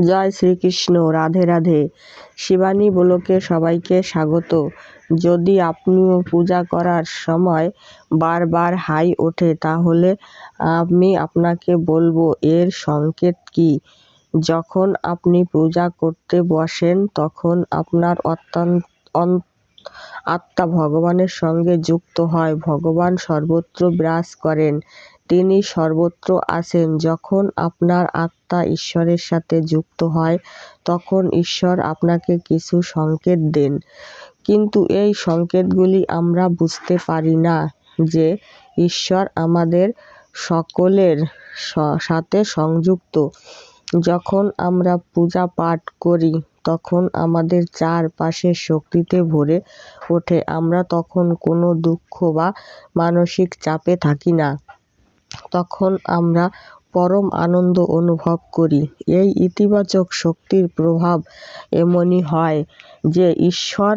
জয় শ্রীকৃষ্ণ, রাধে রাধে। শিবানী ব্লকে সবাইকে স্বাগত। যদি আপনিও পূজা করার সময় বারবার হাই ওঠে, তাহলে আমি আপনাকে বলব, এর সংকেত কি? যখন আপনি পূজা করতে বসেন, তখন আপনার অত্যন্ত আত্মা ভগবানের সঙ্গে যুক্ত হয়। ভগবান সর্বত্র বিরাজ করেন। তিনি সর্বত্র আছেন। যখন আপনার আত্মা ঈশ্বরের সাথে যুক্ত হয়, তখন ঈশ্বর আপনাকে কিছু সংকেত দেন। কিন্তু এই সংকেতগুলি আমরা বুঝতে পারি না যে ঈশ্বর আমাদের সকলের সাথে সংযুক্ত। যখন আমরা পূজা পাঠ করি, তখন আমাদের চার পাশে শক্তিতে ভরে ওঠে। আমরা তখন কোনো দুঃখ বা মানসিক চাপে থাকি না। তখন আমরা পরম আনন্দ অনুভব করি। এই ইতিবাচক শক্তির প্রভাব এমনই হয় যে ঈশ্বর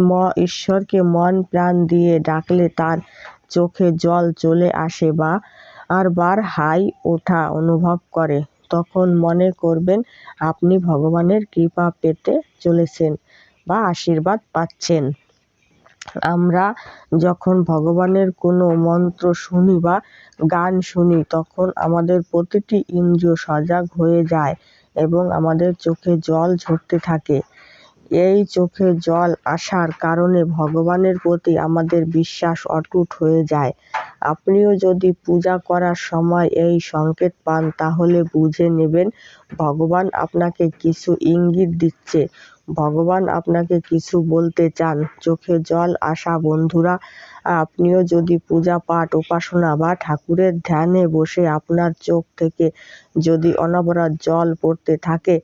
ম, ঈশ্বরকে মন প্রাণ দিয়ে ডাকলে তার চোখে জল চলে আসে বা আর বার হাই ওঠা অনুভব করে। তখন মনে করবেন, আপনি ভগবানের কৃপা পেতে চলেছেন বা আশীর্বাদ পাচ্ছেন। আমরা যখন ভগবানের কোনো মন্ত্র শুনি বা গান শুনি, তখন আমাদের প্রতিটি ইন্দ্রিয় সজাগ হয়ে যায় এবং আমাদের চোখে জল ঝরতে থাকে। এই চোখে জল আসার কারণে ভগবানের প্রতি আমাদের বিশ্বাস অটুট হয়ে যায়। আপনিও যদি পূজা করার সময় এই সংকেত পান, তাহলে বুঝে নেবেন ভগবান আপনাকে কিছু ইঙ্গিত দিচ্ছে। ভগবান আপনাকে কিছু বলতে চান। চোখে জল আসা বন্ধুরা, আপনিও যদি পূজা পাঠ, উপাসনা বা ঠাকুরের ধ্যানে বসে আপনার চোখ থেকে যদি অনবরত জল পড়তে থাকে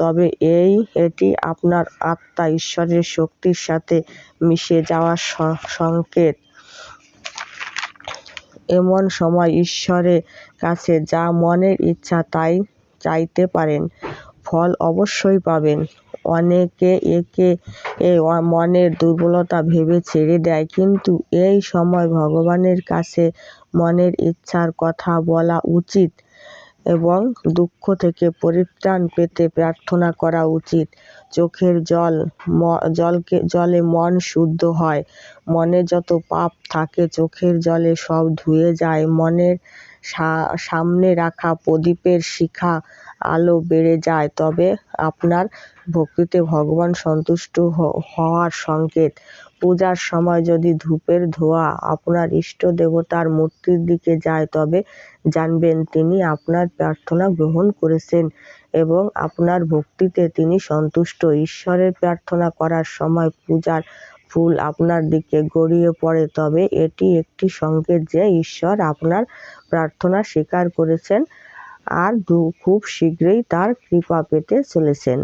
তবে এই, এটি আপনার আত্মা, ঈশ্বরের শক্তির সাথে মিশে যাওয়ার সংকেত। এমন সময় ঈশ্বরের কাছে যা মনের ইচ্ছা তাই চাইতে পারেন, ফল অবশ্যই পাবেন। অনেকে একে, এ মনের দুর্বলতা ভেবে ছেড়ে দেয়, কিন্তু এই সময় ভগবানের কাছে মনের ইচ্ছার কথা বলা উচিত। এবং দুঃখ থেকে পরিত্রাণ পেতে প্রার্থনা করা উচিত। চোখের জল ম, জলকে, জলে মন শুদ্ধ হয়। মনে যত পাপ থাকে, চোখের জলে সব ধুয়ে যায়। মনের সামনে রাখা প্রদীপের শিখা আলো বেড়ে যায়। তবে আপনার ভক্তিতে ভগবান সন্তুষ্ট হওয়ার সংকেত। পূজার সময় যদি ধূপের ধোঁয়া আপনার ইষ্ট দেবতার মূর্তির দিকে যায়, তবে জানবেন তিনি আপনার প্রার্থনা গ্রহণ করেছেন এবং আপনার ভক্তিতে তিনি সন্তুষ্ট। ঈশ্বরের প্রার্থনা করার সময় পূজার ফুল আপনার দিকে গড়িয়ে পড়ে, তবে এটি একটি সংকেত যে ঈশ্বর আপনার প্রার্থনা স্বীকার করেছেন আর খুব শীঘ্রই তার কৃপা পেতে চলেছেন।